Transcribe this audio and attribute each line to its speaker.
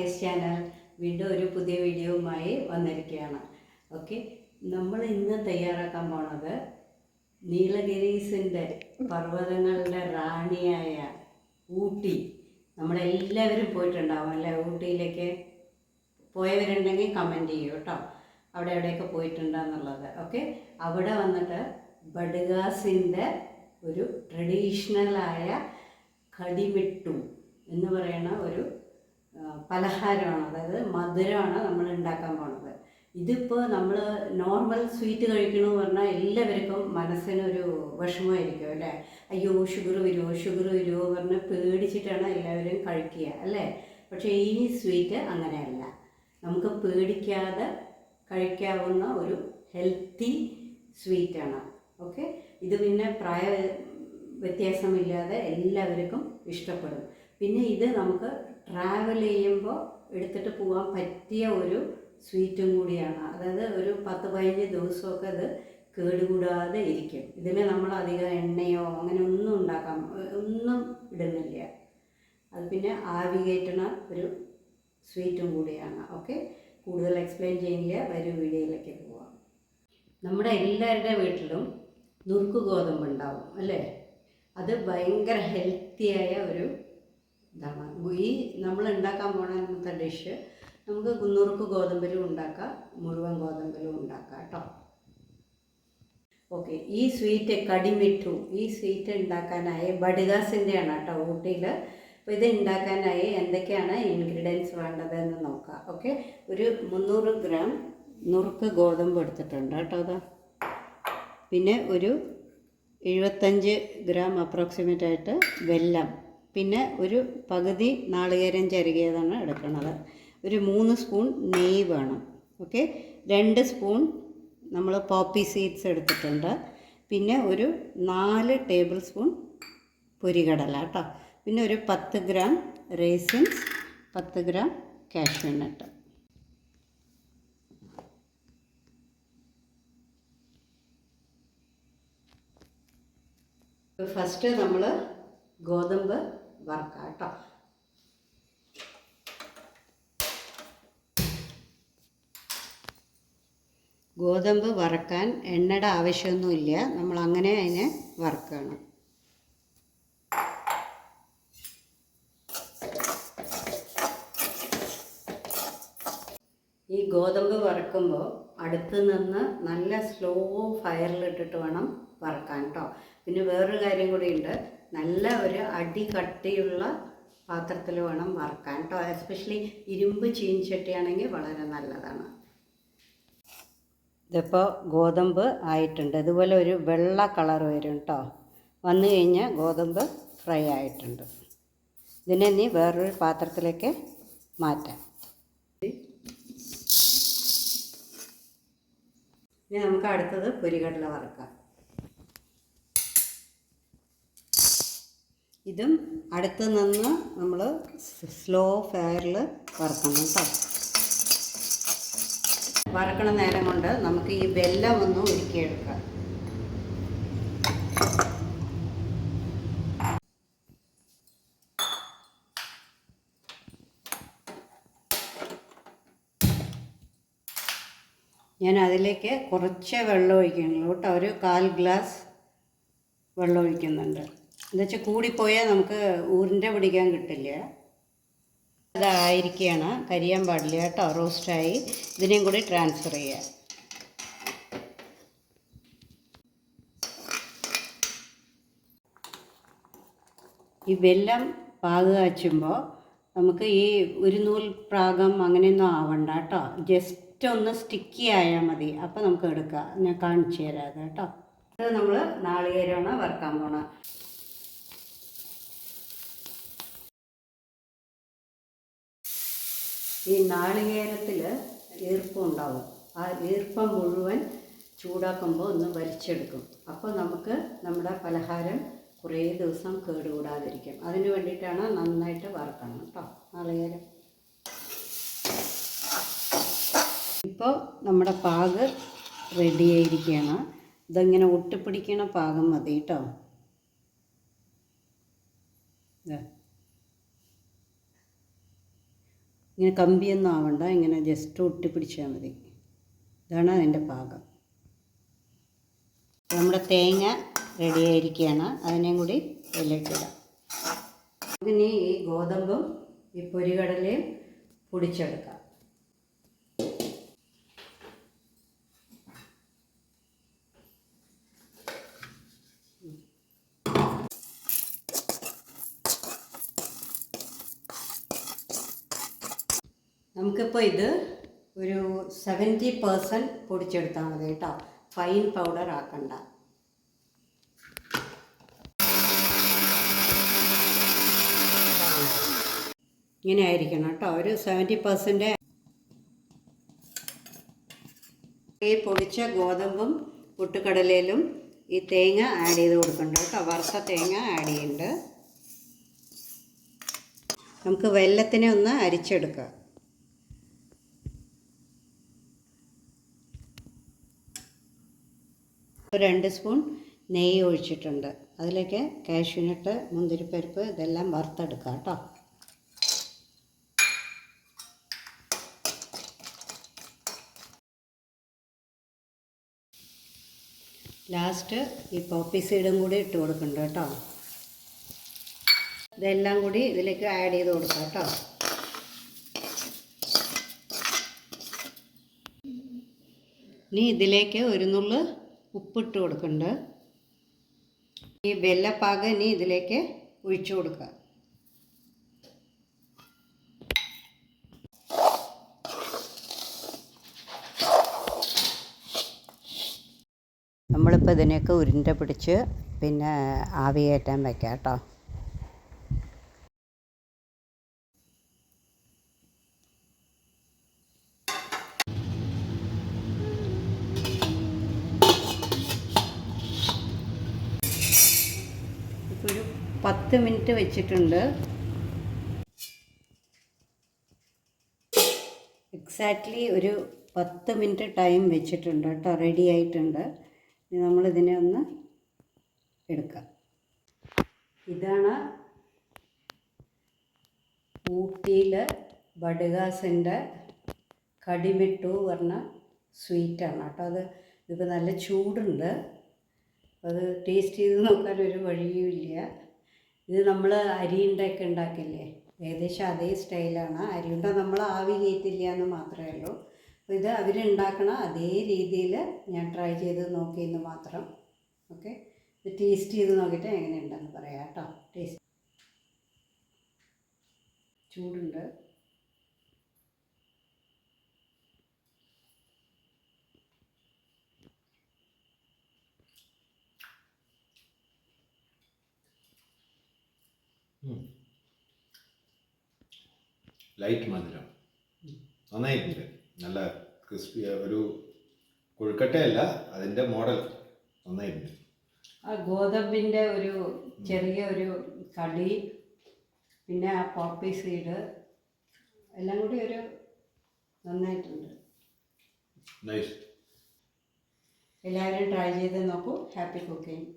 Speaker 1: R channel വീണ്ടും ഒരു പുതിയ വീഡിയോവുമായി വന്നിരിക്കുകയാണ്. ഓക്കെ നമ്മൾ ഇന്ന് തയ്യാറാക്കാൻ പോണത് നീലഗിരീസിന്റെ പർവതങ്ങളുടെ റാണിയായ ഊട്ടി. നമ്മളെല്ലാവരും പോയിട്ടുണ്ടാവും അല്ലേ? ഊട്ടിയിലേക്ക് പോയവരുണ്ടെങ്കിൽ കമന്റ് ചെയ്യൂ കേട്ടോ. അവിടെ എവിടെയൊക്കെ പോയിട്ടുണ്ടെന്നുള്ളത്. ഓക്കെ അവിടെ വന്നിട്ട് ബഡ്ഗാസിന്റെ ഒരു ട്രഡീഷണലായ കടിമിട്ടു എന്ന് പറയുന്ന ഒരു പലഹാരമാണ് അതായത് മധുരമാണ് നമ്മൾ ഉണ്ടാക്കാൻ പോണത്. ഇതിപ്പോൾ നമ്മൾ നോർമൽ സ്വീറ്റ് കഴിക്കണമെന്ന് പറഞ്ഞാൽ എല്ലാവർക്കും മനസ്സിനൊരു വിഷമമായിരിക്കും അല്ലേ? അയ്യോ ഷുഗർ വരുമോ ഷുഗർ വരുമോ പറഞ്ഞ് പേടിച്ചിട്ടാണ് എല്ലാവരും കഴിക്കുക അല്ലേ? പക്ഷേ ഈ സ്വീറ്റ് അങ്ങനെയല്ല. നമുക്ക് പേടിക്കാതെ കഴിക്കാവുന്ന ഒരു ഹെൽത്തി സ്വീറ്റാണ് ഓക്കെ ഇത് പിന്നെ പ്രായ വ്യത്യാസമില്ലാതെ എല്ലാവർക്കും ഇഷ്ടപ്പെടും. പിന്നെ ഇത് നമുക്ക് ട്രാവൽ ചെയ്യുമ്പോൾ എടുത്തിട്ട് പോകാൻ പറ്റിയ ഒരു സ്വീറ്റും കൂടിയാണ്. അതായത് ഒരു പത്ത് പതിനഞ്ച് ദിവസമൊക്കെ അത് കേടുകൂടാതെ ഇരിക്കും. ഇതിൽ നമ്മൾ അധികം എണ്ണയോ അങ്ങനെ ഒന്നും ഉണ്ടാക്കാൻ ഒന്നും ഇടുന്നില്ല. അത് പിന്നെ ആവി കയറ്റണ ഒരു സ്വീറ്റും കൂടിയാണ്. ഓക്കെ? കൂടുതൽ എക്സ്പ്ലെയിൻ ചെയ്യുന്നില്ല വരും വീഡിയോയിലേക്ക് പോവാം. നമ്മുടെ എല്ലാവരുടെ വീട്ടിലും നുറുക്ക് ഗോതമ്പ് ഉണ്ടാവും അല്ലേ? അത് ഭയങ്കര ഹെൽത്തിയായ ഒരു ഇതാണ്. ഈ നമ്മൾ ഉണ്ടാക്കാൻ പോണ ഡിഷ് നമുക്ക് കുന്നൂർക്ക് ഗോതമ്പിലും ഉണ്ടാക്കാം മുഴുവൻ ഗോതമ്പിലും ഉണ്ടാക്കാം കേട്ടോ. ഓക്കെ ഈ സ്വീറ്റ് കടിമിട്ടു ഈ സ്വീറ്റ് ഉണ്ടാക്കാനായി ബഡിദാസിന്റെയാണ് കേട്ടോ ഊട്ടിയിൽ അപ്പോൾ ഇത് ഉണ്ടാക്കാനായി എന്തൊക്കെയാണ് ഇൻഗ്രീഡിയൻസ് വേണ്ടതെന്ന് നോക്കാം. ഓക്കെ ഒരു മുന്നൂറ് ഗ്രാം നുറുക്ക് ഗോതമ്പ് എടുത്തിട്ടുണ്ട് കേട്ടോ അതാ പിന്നെ ഒരു എഴുപത്തഞ്ച് ഗ്രാം അപ്രോക്സിമേറ്റ് ആയിട്ട് വെല്ലം. പിന്നെ ഒരു പകുതി നാളികേരം ചരുകിയതാണ് എടുക്കുന്നത് ഒരു മൂന്ന് സ്പൂൺ നെയ്യ് വേണം. ഓക്കെ? രണ്ട് സ്പൂൺ നമ്മൾ പോപ്പി സീഡ്സ് എടുത്തിട്ടുണ്ട്. പിന്നെ ഒരു നാല് ടേബിൾ സ്പൂൺ പൊരികടല കേട്ടോ. പിന്നെ ഒരു പത്ത് ഗ്രാം റേസിൻസ് പത്ത് ഗ്രാം കാഷ്യൂ ഫസ്റ്റ് നമ്മൾ ഗോതമ്പ് വറുക്കാം കേട്ടോ ഗോതമ്പ് വറക്കാൻ എണ്ണയുടെ ആവശ്യമൊന്നുമില്ല. നമ്മൾ അങ്ങനെ അതിനെ വറക്കണം. ഈ ഗോതമ്പ് വറക്കുമ്പോൾ അടുത്ത് നിന്ന് നല്ല സ്ലോ ഫയറിലിട്ടിട്ട് വേണം വറക്കാൻ കേട്ടോ പിന്നെ വേറൊരു കാര്യം കൂടി ഉണ്ട് നല്ല ഒരു അടി കട്ടിയുള്ള പാത്രത്തിൽ വേണം വറക്കാൻ കേട്ടോ എസ്പെഷ്യലി ഇരുമ്പ് ചീഞ്ചട്ടിയാണെങ്കിൽ വളരെ നല്ലതാണ്. ഇതിപ്പോൾ ഗോതമ്പ് ആയിട്ടുണ്ട്. ഇതുപോലെ ഒരു വെള്ള കളർ വരും കേട്ടോ വന്നു കഴിഞ്ഞാൽ ഗോതമ്പ് ഫ്രൈ ആയിട്ടുണ്ട്. ഇതിനെ നീ വേറൊരു പാത്രത്തിലേക്ക് മാറ്റാം. ഇനി നമുക്ക് അടുത്തത് പൊരികടല വറുക്കാം. ഇതും അടുത്ത് നിന്ന് നമ്മൾ സ്ലോ ഫയറിൽ വറുക്കണം കേട്ടോ. വറക്കണ നേരം കൊണ്ട് നമുക്ക് ഈ വെല്ലം ഒന്ന് ഉരുക്കിയെടുക്കാം. ഞാൻ അതിലേക്ക് കുറച്ച് വെള്ളം ഒഴിക്കുന്നുള്ളൂ കേട്ടോ. ഒരു കാൽ ഗ്ലാസ് വെള്ളം ഒഴിക്കുന്നുണ്ട്. എന്താ വെച്ചാൽ കൂടിപ്പോയാൽ നമുക്ക് ഊരിന്റെ പിടിക്കാൻ കിട്ടില്ല. അതായിരിക്കുകയാണ് കരിയാൻ പാടില്ല കേട്ടോ റോസ്റ്റായി. ഇതിനെയും കൂടി ട്രാൻസ്ഫർ ചെയ്യുക ഈ വെല്ലം പാക് കാച്ചുമ്പോൾ നമുക്ക് ഈ ഒരു നൂൽ പ്രാഗം അങ്ങനെയൊന്നും ആവണ്ട കേട്ടോ. ജസ്റ്റ് ഒന്ന് സ്റ്റിക്കി ആയാൽ മതി. അപ്പോൾ നമുക്ക് എടുക്കാം. ഞാൻ കാണിച്ചു തരാം കേട്ടോ. ഇത് നമ്മൾ നാളികേരമാണ് വറുക്കാൻ പോണത്. ഈ നാളികേരത്തിൽ ഈർപ്പം ഉണ്ടാവും ആ ഈർപ്പം മുഴുവൻ ചൂടാക്കുമ്പോൾ ഒന്ന് വലിച്ചെടുക്കും. അപ്പോൾ നമുക്ക് നമ്മുടെ പലഹാരം കുറേ ദിവസം കേടുകൂടാതിരിക്കും. അതിന് വേണ്ടിയിട്ടാണ് നന്നായിട്ട് വറുക്കണം കേട്ടോ നാളികേരം. ഇപ്പോൾ നമ്മുടെ പാക് റെഡി ആയിരിക്കുകയാണ്. ഇതിങ്ങനെ ഒട്ടിപ്പിടിക്കണ പാകം മതി കേട്ടോ ഇതാ ഇങ്ങനെ കമ്പിയൊന്നും ആവണ്ട ഇങ്ങനെ ജസ്റ്റ് ഒട്ടി പിടിച്ചാൽ മതി. ഇതാണ് അതിന്റെ പാകം. നമ്മുടെ തേങ്ങ റെഡി ആയിരിക്കുകയാണ് അതിനെയും കൂടി ഇലക്കിടാം ഇനി ഈ ഗോതമ്പും ഈ പൊരികടലയും പൊടിച്ചെടുക്കാം. നമുക്കിപ്പോൾ ഇത് ഒരു സെവന്റി പേഴ്സന്റ് പൊടിച്ചെടുത്താൽ മതി കേട്ടോ. ഫൈൻ പൗഡർ ആക്കണ്ട. ഇങ്ങനെ ആയിരിക്കണം കേട്ടോ. ഒരു സെവന്റി പെർസെന്റ് ഈ പൊടിച്ച ഗോതമ്പും പുട്ടുകടലയിലും ഈ തേങ്ങ ആഡ് ചെയ്ത് കൊടുക്കുന്നുണ്ട് കേട്ടോ. വറുത്ത തേങ്ങ ആഡ് ചെയ്യുന്നുണ്ട് നമുക്ക് വെല്ലത്തിനെ ഒന്ന് അരിച്ചെടുക്കാം. ഒരു രണ്ട് സ്പൂൺ നെയ്യ് ഒഴിച്ചിട്ടുണ്ട്. അതിലേക്ക് കാഷ്യൂനട്ട് മുന്തിരിപ്പരിപ്പ് ഇതെല്ലാം വറുത്തെടുക്കാം കേട്ടോ. ലാസ്റ്റ് ഈ പോപ്പി സീഡും കൂടി ഇട്ട് കൊടുക്കുന്നുണ്ട് കേട്ടോ. ഇതെല്ലാം കൂടി ഇതിലേക്ക് ആഡ് ചെയ്ത് കൊടുക്കാം കേട്ടോ. ഇനി ഇതിലേക്ക് ഒരു നുള്ള് ഉപ്പിട്ട് കൊടുക്കുന്നുണ്ട് ഈ വെല്ലപ്പാക ഇനി ഇതിലേക്ക് ഒഴിച്ചു കൊടുക്കുക. നമ്മളിപ്പോൾ ഇതിനെയൊക്കെ ഉരുണ്ട പിടിച്ച് പിന്നെ ആവിയേറ്റാൻ വയ്ക്കാം കേട്ടോ. പത്ത് മിനിറ്റ് വെച്ചിട്ടുണ്ട്. എക്സാക്ട്ലി ഒരു പത്ത് മിനിറ്റ് ടൈം വെച്ചിട്ടുണ്ട് കേട്ടോ. റെഡി ആയിട്ടുണ്ട്. ഇനി നമ്മളിതിനെ ഒന്ന് എടുക്കാം. ഇതാണ് ഊട്ടിയിൽ ബഡുകാസിന്റെ കടിമിട്ടു പറഞ്ഞ സ്വീറ്റാണ് കേട്ടോ. അത് ഇതിപ്പോൾ നല്ല ചൂടുണ്ട്. അത് ടേസ്റ്റ് ചെയ്ത് നോക്കാൻ ഒരു വഴിയുമില്ല. ഇത് നമ്മൾ അരിയുണ്ടൊക്കെ ഉണ്ടാക്കില്ലേ ഏകദേശം അതേ സ്റ്റൈലാണ്. അരിയുണ്ട നമ്മൾ ആവി കയറ്റില്ല എന്ന് മാത്രമേ ഉള്ളൂ. അപ്പോൾ ഇത് അവരുണ്ടാക്കണ അതേ രീതിയിൽ ഞാൻ ട്രൈ ചെയ്ത് നോക്കിയെന്ന് മാത്രം. ഓക്കെ? ഇത് ടേസ്റ്റ് ചെയ്ത് നോക്കിയിട്ട് എങ്ങനെയുണ്ടെന്ന് പറയാം കേട്ടോ. ടേസ്റ്റ്. ചൂടുണ്ട്.
Speaker 2: ലൈറ്റ് മധുരം. നന്നായിട്ടുണ്ട്. നല്ല ക്രിസ്പി ഒരു കൊഴുക്കട്ടയല്ല അതിന്റെ മോഡൽ നന്നായിട്ടുണ്ട്.
Speaker 1: ആ ഗോതമ്പിന്റെ ഒരു ചെറിയ ഒരു കടി പിന്നെ ആ പോപ്പി സീഡ് എല്ലാം കൂടി ഒരു നന്നായിട്ടുണ്ട്.
Speaker 2: നൈസ്
Speaker 1: എല്ലാവരും ട്രൈ ചെയ്ത് നോക്കൂ. Happy cooking